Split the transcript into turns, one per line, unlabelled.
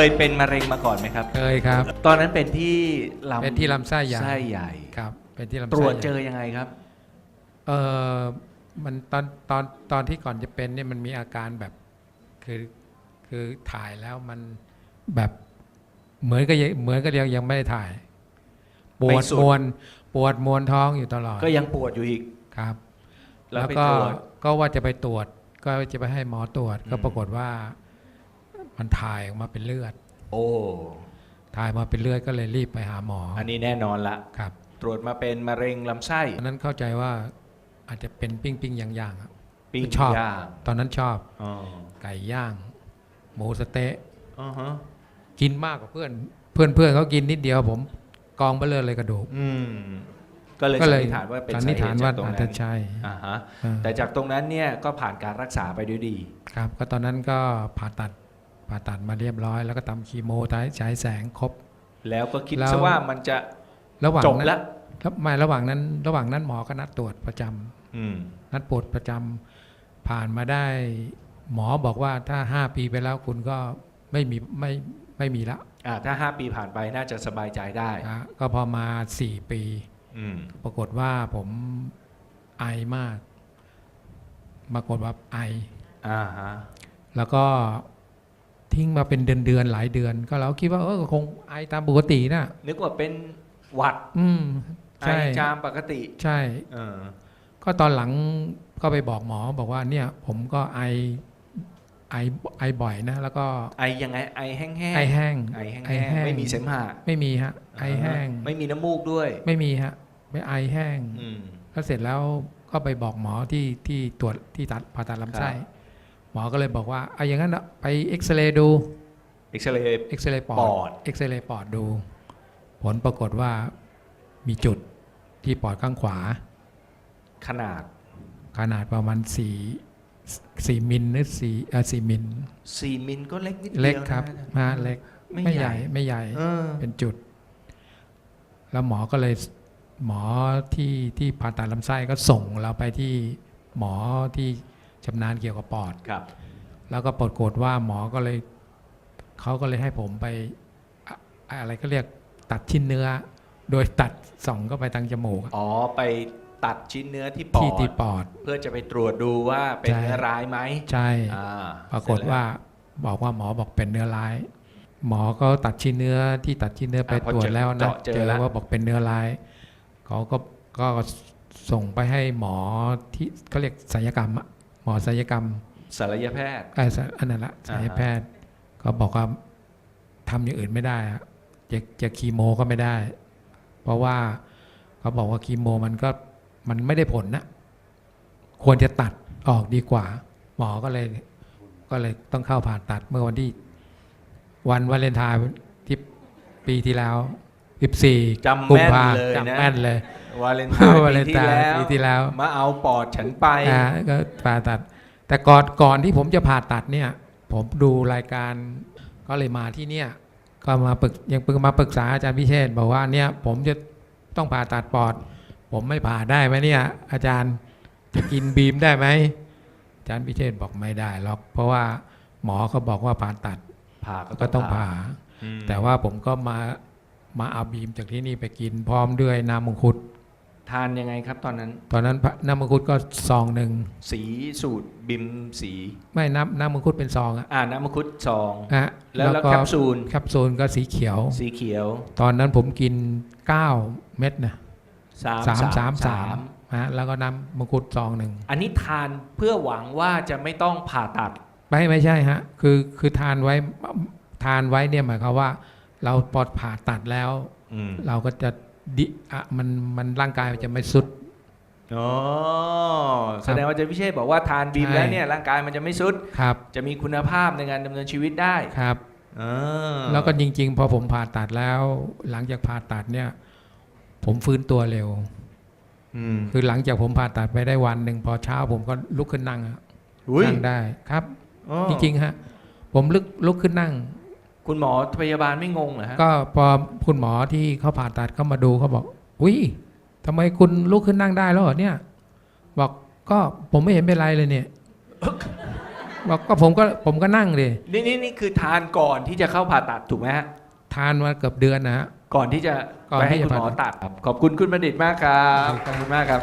เคยเป็นมะเร็งมาก่อนไหมครับ
เคยครับ
ตอนนั้นเป็นที่ลำ
เป็นที่ลำไส้ใหญ่
ไส้ใหญ่
ครับ เป็นที่ลำไส้
ตรวจ
ใหญ่
เจอยังไงครับ
เออมันตอนตอนตอนที่ก่อนจะเป็นเนี่ยมันมีอาการแบบคือคือถ่ายแล้วมันแบบเหมือนก็ยังเหมือนก็ยังยังไม่ได้ถ่าย ปว
ไม่
ด
สุด
มวนปวดมวนท้องอยู่ตลอด
ก็ยังปวดอยู่อีก
ครับ
แล้วไป
ก็
ตรวจ
ก็ว่าจะไปตรวจก็จะไปให้หมอตรวจก็
อืม
ปรากฏว่า มันถ่ายออกมาเป็นเลือด
โอ้
ถ่ายมาเป็นเลือดก็เลยรีบไปหาหมอ
อันนี้แน่นอนละ
ครับ
ตรวจมาเป็นมะเร็งลำไส้
ตอนนั้นเข้าใจว่าอาจจะเป็นปิ้งปิ้งๆย่างๆอะ
ปิ้ง
ชอบ
ย่าง
ตอนนั้นชอบ
อ๋อ
ไก่ย่าง หมูสะเต๊ะ
อ่าฮะ
กินมากกว่าเพื่อนเพื่อนเพื่อนเขากินนิดเดียวผมกองเบลเลอเลยกระดูก
อืมก็เลย
ก็
สัน
เลย
นิษฐานว่าเป็น
สัน
สา
นิษ
เห
ฐาน
ตุ
ว่า
จากตรง
อาจ
นั้
จะ
น
ใช่
อ่าฮะ
เออ
แต่จากตรงนั้นเนี่ยก็ผ่านการรักษาไปด้วยดี
ครับก็ตอนนั้นก็ผ่าตัด ผ่าตัดมาเรียบร้อย แล้วก็ทำคีโมใช้ใช้แสงครบ
แล้วก็คิด
แล้ว
ซะว่ามันจะ
ระหว่าง
จบ
นั้น
แล้ว
แล้วไม่ระหว่างนั้น ระหว่างนั้นหมอก็นัดตรวจประจำ
อืม
นัดตรวจประจำผ่านมาได้ หมอบอกว่าถ้าห้าปีไปแล้วคุณก็ไม่มีไม่ไม่มีละ
อ่าถ้า5ปีผ่านไปน่าจะสบายใจได้
นะก็พอมาสี่ปี
อืม
ปรากฏว่าผมไอมากปรากฏว่าไอ
อ่าฮะ
แล้วก็ ทิ้งมาเป็นเดือนเดือนๆหลายเดือน ก็เราคิดว่าเออคงไอตามปกตินะ
นึกว่าเป็นหวัด
อืม
ไอ
ใช่
จามปกติ
ใช่
เออ
ก็ตอนหลังก็ไปบอกหมอบอกว่าเนี่ย ผมก็ไอไอไอบ่อยนะ แล้วก็
ไอยังไงไอแห้งๆ
ไอแห้ง
ไอแห้ง
ไอแห้ง
ๆไม่มีเสมหะ
ไม่มีฮะ ไอแห้ง
ไม่มีน้ำมูกด้วย
ไม่มีฮะไม่ไอแห้ง
อืม
แล้วเสร็จแล้วก็ไปบอกหมอที่ที่ตรวจที่ตัดผ่าตัดลำไส้
ครับ
หมอก็เลยบอกว่าเอาอย่างนั้นอะไปเอ็กซเรย์ดู
เอ็กซเรย์
เอ็กซเรย์ปอ
ป
ด
อด
เอ็กซเรย์ปอดดู ผลปรากฏว่ามีจุดที่ปอดข้างขวา
ขนาด
ขนาดประมาณสี่สี่มิลหรือสี่เอ่อสี่มิล
4 มิลก็เล็กนิดเดียว
เล็กครับ
นะ
มาเล็ก
ไม่
ไม่
ให
ให
ญ่
ญ่ ไม่ใหญ่
เออ
เป็นจุด แล้วหมอก็เลยหมอที่ที่ผ่าตัดลำไส้ก็ส่งเราไปที่หมอที่ ชำนาญเกี่ยวกับปอด
ครับ
แล้วก็ปรากฏว่าหมอก็เลยเขาก็เลยให้ผมไปอะอะไรก็เรียกตัดชิ้นเนื้อ โดยตัดส่องเข้าไปทางจมูกอะ
อ๋อไปตัดชิ้นเนื้อที่ปอ
ที่
ด
ที่ปอด
เพื่อจะไปตรวจดูว่าเป็น
ใช่
เนื้อร้ายไหม
ใช่
อ่า
ปรากฏว่าบอกว่าหมอบอกเป็นเนื้อร้าย หมอก็ตัดชิ้นเนื้อที่ตัดชิ้นเนื้อไป
อ่าพอ
ตรวจ
เจอ
แล้วนะ
เจาะเจอแล้ว
ว่าบอกเป็นเนื้อร้ายเขาก็ก็ส่งไปให้หมอที่เขาเรียกศัลยกรรมอะ หมอศัลยกรรม
ศัลยแพทย์
ไอ้ยอันนั้นละศัลยแพทย์ ก็บอกว่าทำอย่างอื่นไม่ได้อะจะจะคีโมก็ไม่ได้ เพราะว่าเขาบอกว่าคีโมมันก็มันไม่ได้ผลนะควรจะตัดออกดีกว่า หมอก็เลย ก็เลยต้องเข้าผ่าตัดเมื่อวันที่ วันวาเลนไทน์ที่ปีที่แล้ว 14
จำ
กุม
แม่น
ภา
เลย
จำ
นะ
แม่นเลย
วาเลนไทน์
วาเล
ปี
น
ที่
ไทน์
แล้ว
ปีที่แล้ว
มาเอาปอดฉันไป
อ่าก็ผ่าตัด แต่ก่อนก่อนที่ผมจะผ่าตัดเนี่ย ผมดูรายการก็เลยมาที่เนี่ย ก็มาปรึกยังปรึกมาปรึกษาอาจารย์พิเชษฐ์บอกว่าเนี่ย ผมจะต้องผ่าตัดปอด ผมไม่ผ่าได้ไหมเนี่ย อาจารย์จะกินบีมได้ไหมอาจารย์พิเชษฐ์บอกไม่ได้หรอกเพราะว่าหมอเขาบอกว่าผ่าตัด
ผ่า
ก็ต้องผ่า
อืม
แต่ว่าผมก็มา มาเอาบีมจากที่นี่ไปกินพร้อมด้วยน้ำมังคุด
ทานยังไงครับตอนนั้น
ตอนนั้นน้ำมังคุดก็ซองหนึ่ง
สีสูตรบิมสี
ไม่น้ำน้ำมังคุดเป็นซองอะ
อ่าน้ำมังคุดซอง
ฮะ
แล้วแล้ว
ก็
แคปซูล
แคปซูลก็สีเขียว
สีเขียว
ตอนนั้นผมกิน 9 เม็ดนะ
สาม
สามสาม
สา
สามมฮะแล้วก็น้ำมังคุดซองหนึ่ง
อันนี้ทานเพื่อหวังว่าจะไม่ต้องผ่าตัด
ไม่ไม่ใช่ฮะคือคือทานไว้ทานไว้เนี่ยหมายความว่า เราปลอดผ่าตัดแล้ว
อืม
เราก็จะดิอะมันมันร่างกายมันจะไม่สุด
อ๋อแสดงว่าอาจารย์พิเชษบอกว่าทานบีม
ใช่
แล้วเนี่ยร่างกายมันจะไม่สุด
ครับ
จะมีคุณภาพในการดำเนินชีวิตได้
ครับ
อ่า
แล้วก็จริง ๆ พอผมผ่าตัดแล้ว หลังจากผ่าตัดเนี่ย ผมฟื้นตัวเร็ว
อืม
คือหลังจากผมผ่าตัดไปได้วันหนึ่งพอเช้าผมก็ลุกขึ้นนั่งอะ
อุ้ย
นั่งได้ครับ
อ๋อ
จริงๆฮะผมลุกลุกขึ้นนั่ง
คุณหมอพยาบาลไม่งงเหรอฮะ
ก็พอคุณหมอที่เขาผ่าตัดเข้ามาดูเขาบอก อุ้ยทำไมคุณลุกขึ้นนั่งได้แล้วเหรอเนี่ย บอกก็ผมไม่เห็นเป็นไรเลยเนี่ย บอกก็ผมก็ผมก็นั่งดิ
นี่นี่นี่คือทานก่อนที่จะเข้าผ่าตัดถูกไหมฮะ
ทานมาเกือบเดือนนะฮะ
ก่อนที่จะ
ก่อน
ไปให้
ที่จะ
คุณหมอ
ผ่าตัด
ตัดครับขอบคุณคุณบัณฑิตมากครับ
ครับ
ขอบคุณมากครับ